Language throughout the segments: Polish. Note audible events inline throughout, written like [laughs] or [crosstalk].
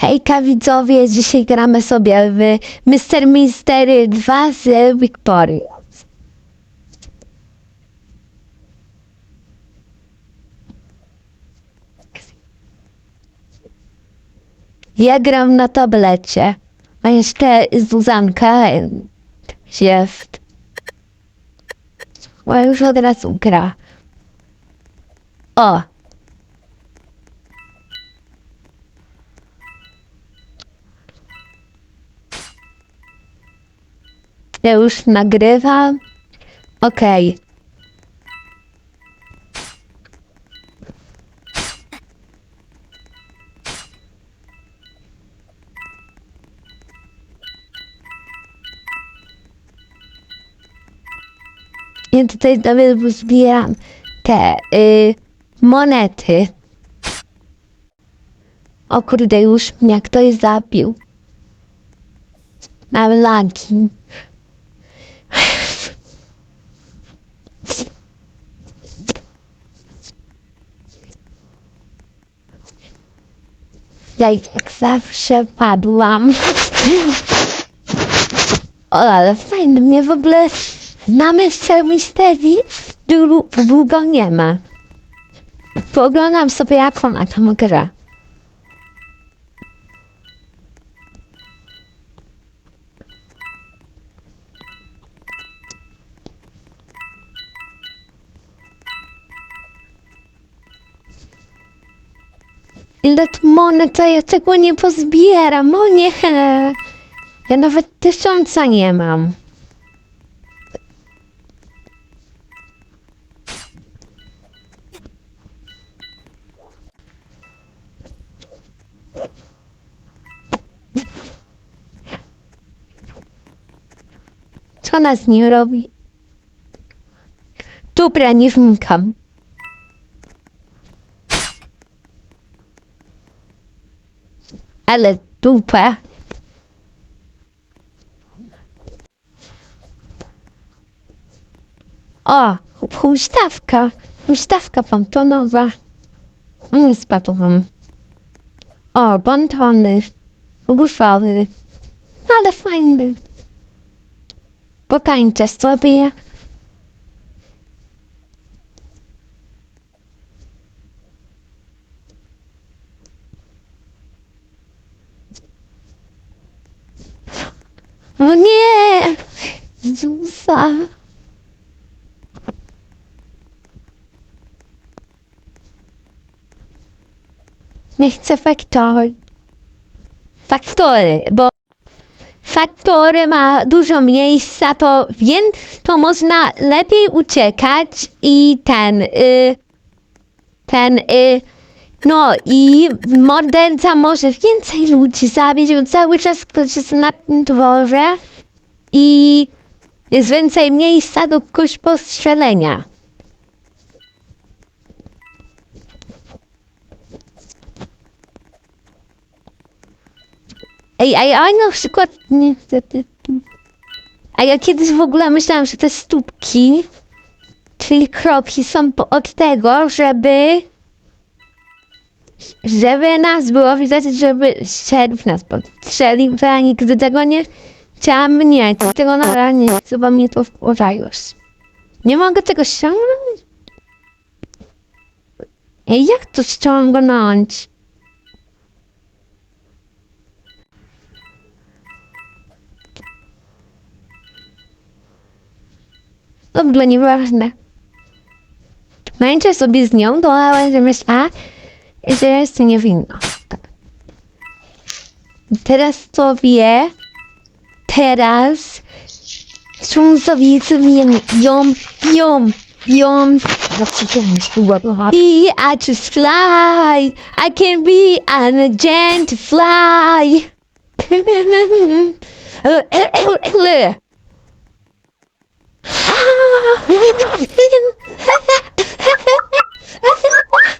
Hejka widzowie, dzisiaj gramy sobie w Mr. Mystery 2 z Victory. Ja gram na tablecie, a jeszcze Zuzanka jest. O, już od razu gra. O, Ja już nagrywam. Okej. Ja tutaj nawet zbieram te y, monety. O kurde, już mnie ktoś zabił. Mam. Ja jak zawsze padłam. O, ale fajnie, mnie w ogóle na Mr. Mystery dłu- długo nie ma. Pooglądam sobie jak ona tam gra. Ile tu monet, ja tego nie pozbieram, o nie. Ja nawet tysiąca nie mam. Co ona z nim robi? Dobra, nie wnikam. Ale dupa. O, huśtawka. Huśtawka pontonowa. Nie spadłam. O, bontony. Buffały. Ale fajny. Potańczę sobie. O nie! Zusa. Nie chcę faktory. Faktory, bo faktory ma dużo miejsca, to więc to można lepiej uciekać i ten, y, ten, y, no i morderca może więcej ludzi zabić, bo cały czas ktoś jest na tym dworze i jest więcej miejsca do kogoś postrzelenia. Ej, a ja na przykład niestety. A ja kiedyś w ogóle myślałam, że te stópki, czyli kropki są po- od tego, żeby żeby nas było widać, żeby szeryf nas podstrzelił, to ja nigdy tego nie chciałam mieć. Tego na razie nie chcę, bo mnie to wkurza już. Nie mogę tego ściągnąć? Ej, jak to ściągnąć? Ogóle nieważne. Męczę sobie z nią, to ona będzie myślała, że ja jestem niewinna. Tak. Teraz to wie. Teraz Strząsowicy mnie ją, ją, ją. I I just fly. I can be an agent [laughs]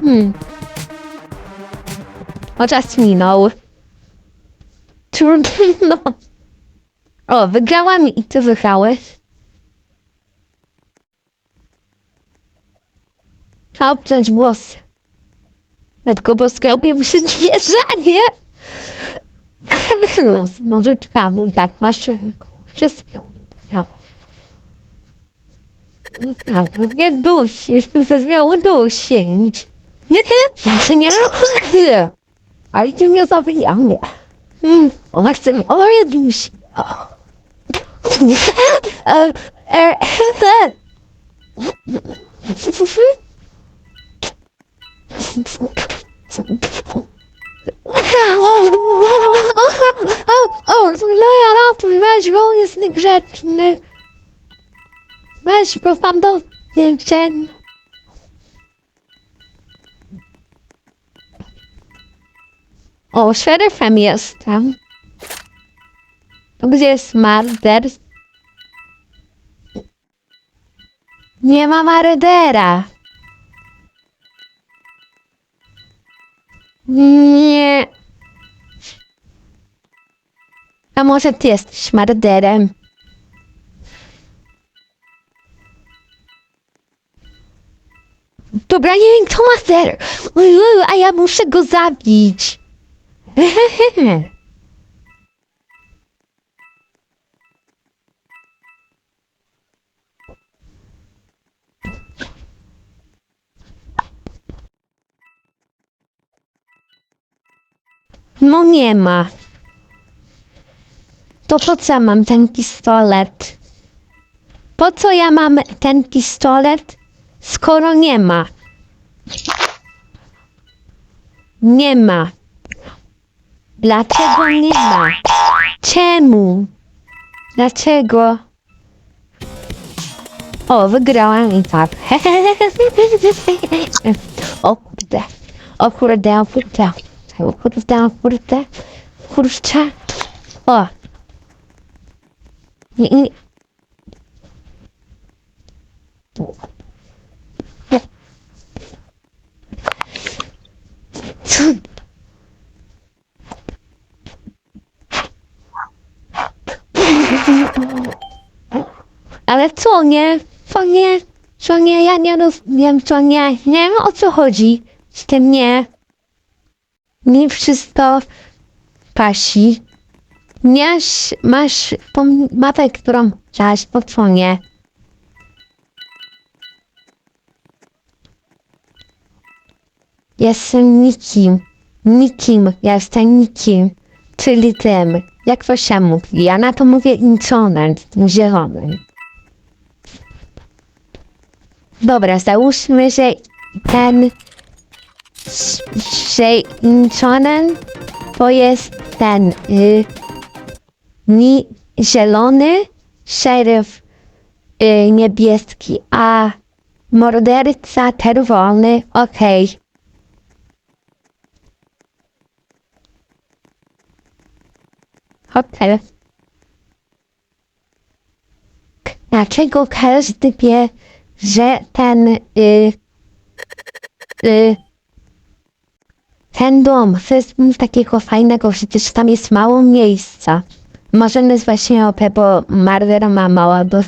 Hmm. O, czas minął. Trudno. O, wygrałam i ty wygrałeś. Trzeba obciąć włosy. Tylko bo skrobię się zwierzanie. Może czekamy, tak, masz wszystko. Ja. Nie dusisz, tu się zmiało dusić. Nie, ja się nie robię. Ale ty mnie zabijamy. Hmm, ona chce mnie dusić. E, e, e, O, Leja, ratuj, weź go, jest niegrzeczny. Weź go tam do więzienia. O, szeryfem jestem. Gdzie jest Marder? Nie ma Mardera. Nie. A może ty jesteś Marderem? Dobra, nie wiem, kto Marder. Uju, A ja muszę go zabić. [laughs] No nie ma. To po co ja mam ten pistolet? Po co ja mam ten pistolet, skoro nie ma? Nie ma. Dlaczego nie ma? Czemu? Dlaczego? O, wygrałam i tak. [laughs] O kurde. O kurde, o kurde. O kurde, o kurde. Kurczę. O. Nie, nie. Ale co nie? Co nie? Co nie? Ja nie rozumiem, co nie? Nie wiem o co chodzi z tym nie. Mi wszystko pasi. Masz, masz tą mapę, którą chciałaś po co nie? Jestem nikim. Nikim. Jestem nikim. Czyli tym. Jak to się mówi? Ja na to mówię intonent, tym zielonym. Dobra, załóżmy, że ten że intonent to jest ten y, ni, zielony, szeryf y, niebieski, a morderca czerwony, okej. Okej. Dlaczego każdy wie, że ten y, y, ten dom to jest takiego fajnego, przecież tam jest mało miejsca. Może nazywa się OP, bo Marder ma mało do...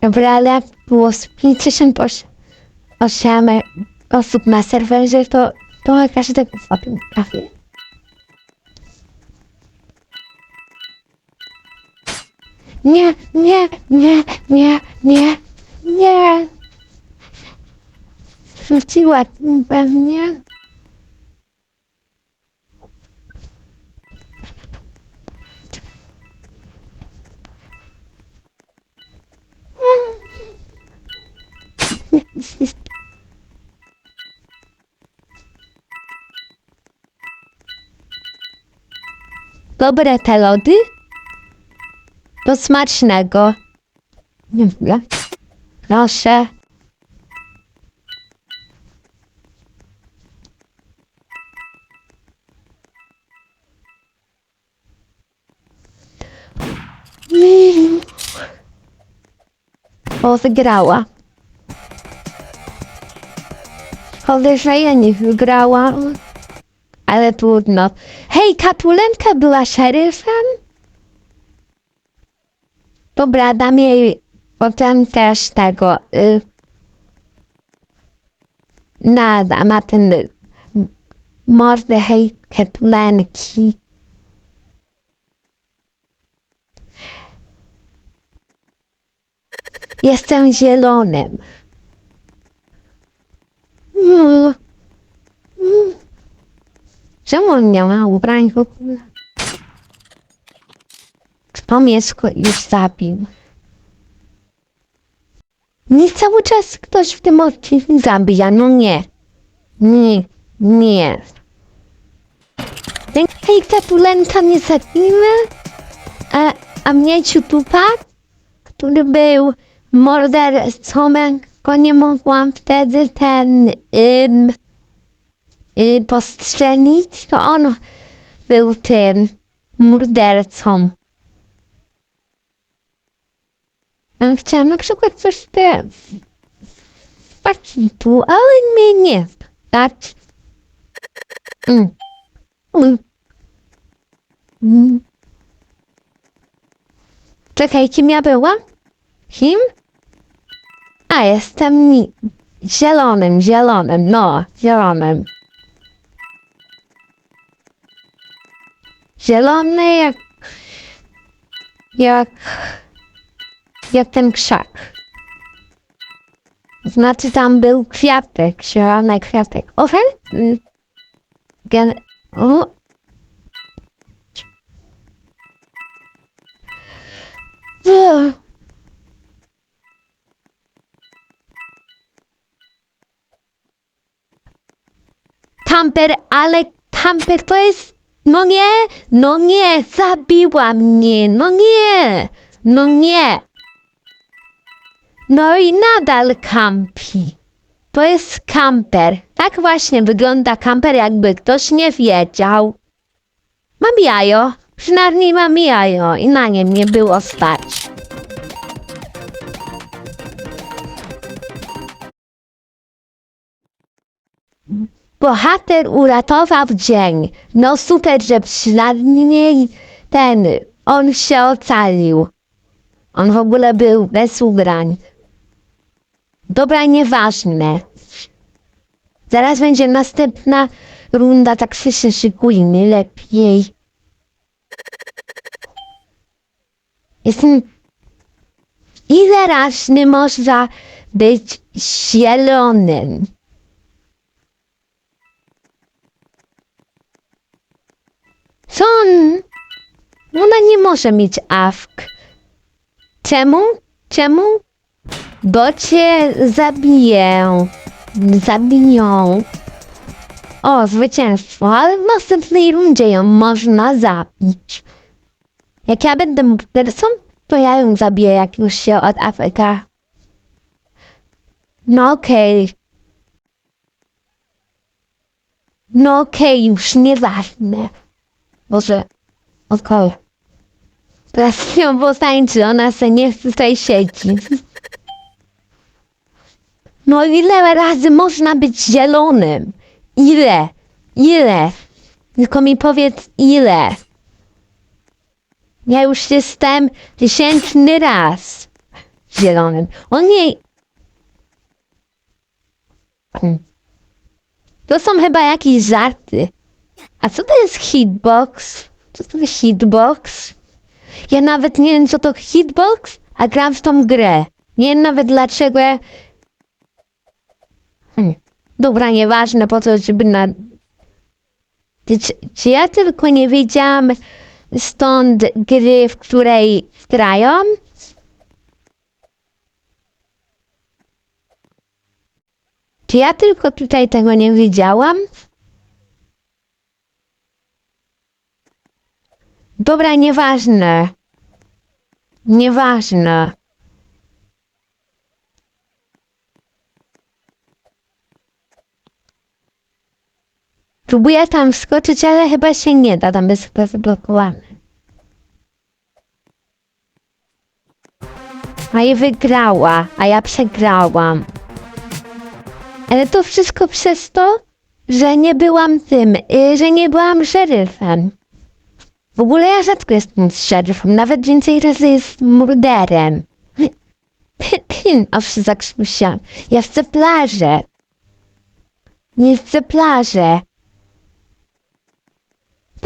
Dobra, ale było z 58 osób na serwerze, to, to każdego zrobił prawie. Nie, nie, nie, nie, nie, nie. Rzuciła pewnie. Dobre te lody? Do smacznego. Nie wiem. Proszę. Bo wygrała. Chociaż ja nie wygrałam. Ale trudno. Hej, Katulenka była szeryfem? Dobra, dam jej potem też tego. Y, nada, ma ten y, mordę hej, Katulenki. Jestem zielonym. Czemu on nie ma ubrań w ogóle? Kto już zabił? Nie cały czas ktoś w tym odcinku zabija, no nie. Nie, nie. Ten hejka tulenta nie zabijmy, a, a mnie tupak, który był mordercą, go nie mogłam wtedy ten ym, y, postrzelić, to on był tym mordercą. Ja Chciałam na przykład coś te tu, ale mnie nie stać. Mm. Mm. Mm. Czekaj, kim ja byłam? Kim? A, jestem ni- zielonym, zielonym, no, zielonym. Zielony jak... jak... jak ten krzak. Znaczy tam był kwiatek, zielony kwiatek. Ofen? Mm. Gen... O. Tamper, ale tamper to jest... No nie, no nie, zabiła mnie, no nie, no nie. No i nadal kampi. To jest kamper. Tak właśnie wygląda kamper, jakby ktoś nie wiedział. Mam jajo, przynajmniej mam jajo i na nim nie było stać. Bohater uratował dzień. No super, że przynajmniej ten, on się ocalił. On w ogóle był bez ubrań. Dobra, nieważne. Zaraz będzie następna runda, tak się szykujmy lepiej. Jestem... Ile razy można być zielonym? Co on? Ona nie może mieć awk. Czemu? Czemu? Bo cię zabiję. Zabiją. O, zwycięstwo, ale w następnej rundzie ją można zabić. Jak ja będę mordercą, to ja ją zabiję, jak już się od Afryka. No okej. No okej, już nieważne. Boże, okej. Teraz ją postańczy, ona se nie chce tutaj siedzieć. No ile razy można być zielonym? Ile? Ile? Tylko mi powiedz ile. Ja już jestem tysięczny raz zielonym. On nie... Hmm. To są chyba jakieś żarty. A co to jest hitbox? Co to jest hitbox? Ja nawet nie wiem, co to hitbox, a gram w tą grę. Nie wiem nawet dlaczego ja... Hmm. Dobra, nieważne, po to, żeby na... Czy, czy ja tylko nie wiedziałam stąd gry, w której grają? Czy ja tylko tutaj tego nie wiedziałam? Dobra, nieważne. Nieważne. Próbuję tam wskoczyć, ale chyba się nie da, tam jest chyba zablokowane. A i wygrała, a ja przegrałam. Ale to wszystko przez to, że nie byłam tym, y, że nie byłam szeryfem. W ogóle ja rzadko jestem szeryfem, nawet więcej razy jest morderem. A się zakrztusiłam. Ja chcę plażę. Nie chcę plażę.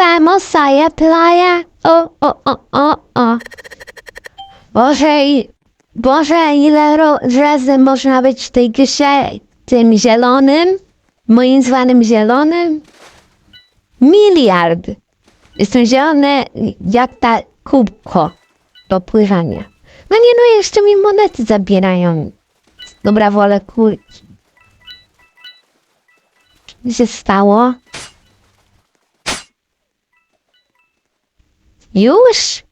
Vamos a la playa. O, o, o, o, o. Boże, Boże, ile razy można być w tej grze tym zielonym? Moim zwanym zielonym? Miliard. Jestem zielony jak ta kubko do pływania. No nie no, jeszcze mi monety zabierają. Dobra wolę kurczę. Co się stało? Już?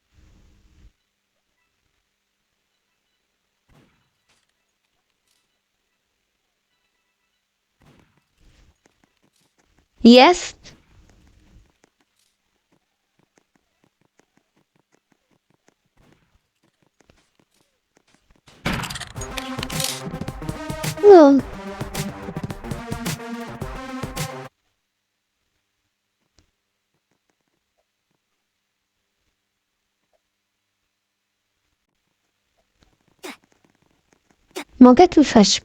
Jest? No. Mogę tu coś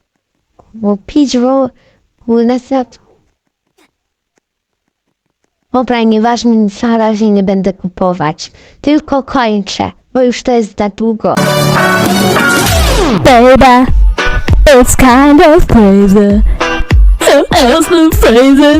kupić, bo ulecę Dobra, nieważne, na razie nie będę kupować. Tylko kończę, bo już to jest za długo. baby. It's kind of crazy. So else than crazy.